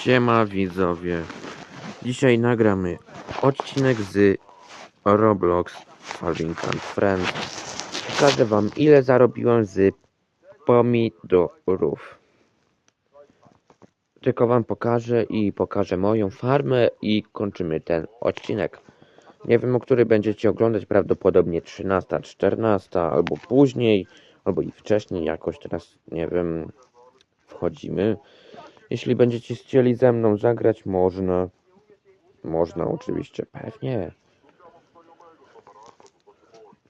Siema widzowie. Dzisiaj nagramy odcinek z Roblox Farming and Friends. Pokażę wam ile zarobiłem z pomidorów. Tylko wam pokażę i pokażę moją farmę i kończymy ten odcinek. Nie wiem o który będziecie oglądać, prawdopodobnie 13, 14 albo później, albo i wcześniej jakoś teraz, nie wiem, wchodzimy. Jeśli będziecie chcieli ze mną zagrać, można. Można oczywiście, pewnie.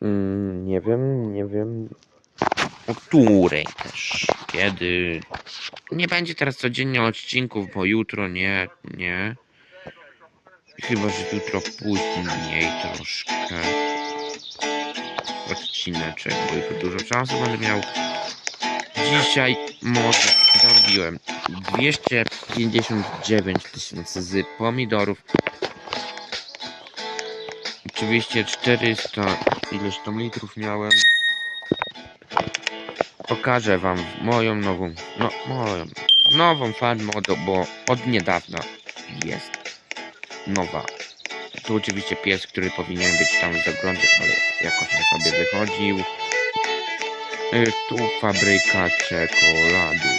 Mm, nie wiem, nie wiem. O której też, kiedy. Nie będzie teraz codziennie odcinków, bo jutro nie, nie. Chyba, że jutro później troszkę. Odcineczek, bo jutro dużo czasu będę miał. Dzisiaj może zarobiłem 259 tysięcy z pomidorów. Oczywiście 400 ileś tam litrów miałem. Pokażę wam moją nową, no moją, nową farmę, bo od niedawna jest nowa. Tu oczywiście pies, który powinien być tam w zaglądzie, ale jakoś nie sobie wychodził. Y, Tu fabryka czekolady.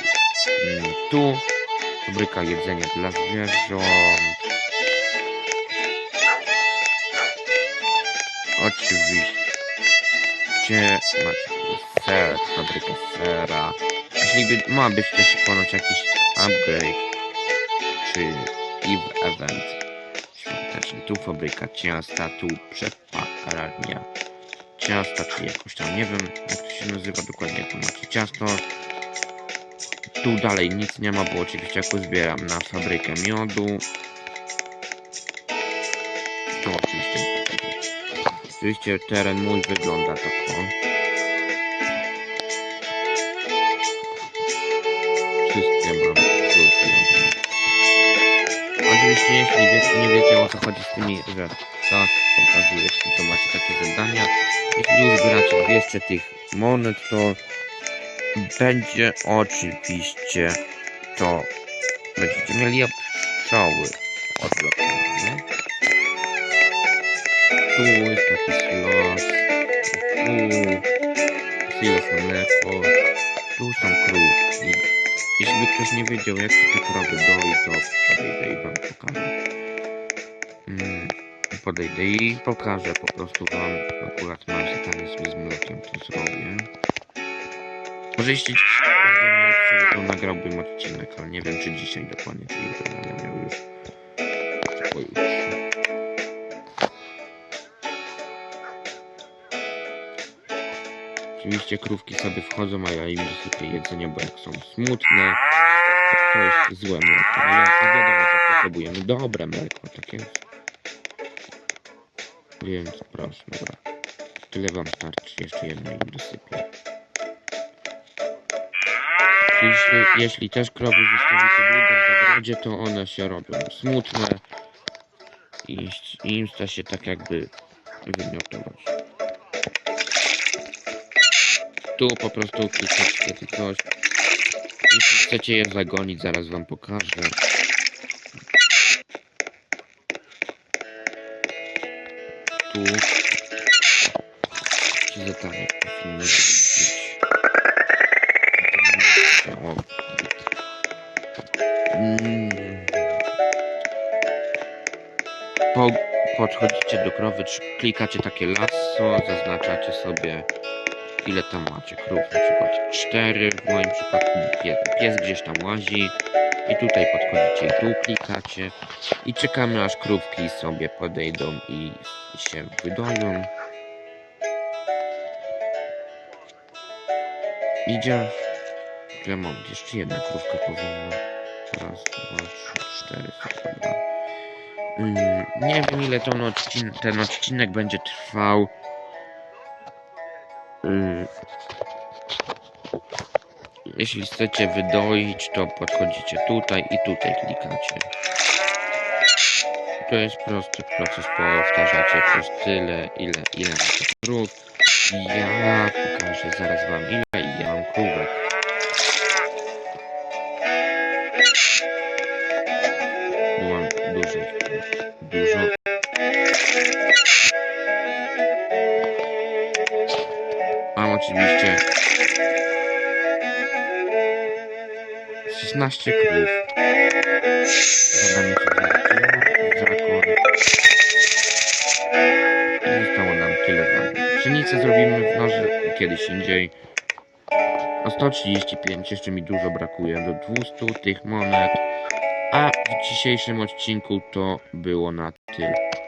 Mm, Tu fabryka jedzenia dla zwierząt. Oczywiście macie ser, fabrykę sera. Jeśli by, ma być też ponoć jakiś upgrade, czy eve event świąteczny. Tu fabryka ciasta, tu przepakarnia ciasta, czy jakoś tam, nie wiem jak to się nazywa dokładnie, tu macie ciasto. Tu dalej nic nie ma, bo oczywiście jak uzbieram na fabrykę miodu. Tu oczywiście Oczywiście teren mój wygląda tak o. Wszystkie zrobione. Oczywiście jeśli wiecie, nie wiecie o co chodzi z tymi, że tak pokazuję, jeśli to macie takie zadania. Jeśli uzbieracie 200 tych monet, to będzie oczywiście to będziecie mieli pszczoły odblokowane. Tu jest taki silos, tu silos na mleko, tu są krówki. Jeśli ktoś nie wiedział jak się te krowy doi, to podejdę i wam pokażę. Mm, podejdę i pokażę po prostu wam, akurat mam zatanysł z mlekiem, to zrobię. Może jeśli miał siłę, to nagrałbym odcinek, ale nie wiem czy dzisiaj dokładnie, czy jutro będę Oczywiście krówki sobie wchodzą, a ja im dosypię jedzenie, bo jak są smutne, to jest złe mleko. A ja a wiadomo, że potrzebujemy dobre mleko, tak jest. Więc proszę, dobra. Tyle wam starczy, jeszcze jedno im dosypię. Jeśli, jeśli też krowy zostawicie długo w zagrodzie, to one się robią smutne i, i im chce się tak jakby wymiotować. Tu po prostu czy coś. Jeśli chcecie je zagonić, zaraz wam pokażę. Tu. Ci zadanie powinny być. Mm. Po, podchodzicie do krowy, czy klikacie takie lasso, zaznaczacie sobie ile tam macie krów, na przykład 4 w moim przypadku pies, pies gdzieś tam łazi i tutaj podchodzicie i tu klikacie i czekamy aż krówki sobie podejdą i, się wydoją. Idzie. Ile mam? Jeszcze jedna krówka powinna. Raz, dwa, trzy, cztery, dobra. Mm, nie wiem ile ten, odcin ten odcinek będzie trwał. Y, jeśli chcecie wydoić, to podchodzicie tutaj i tutaj klikacie. To jest prosty proces, powtarzacie przez tyle, ile, ile macie krów. Ja pokażę zaraz wam ile ja mam krówek. Mam dużo, dużo. Oczywiście 16 krów. Zadanie się zakon. I zostało nam tyle zadań. Pszenicę zrobimy w noży kiedyś indziej. O 135 jeszcze mi dużo brakuje do 200 tych monet. A w dzisiejszym odcinku to było na tyle.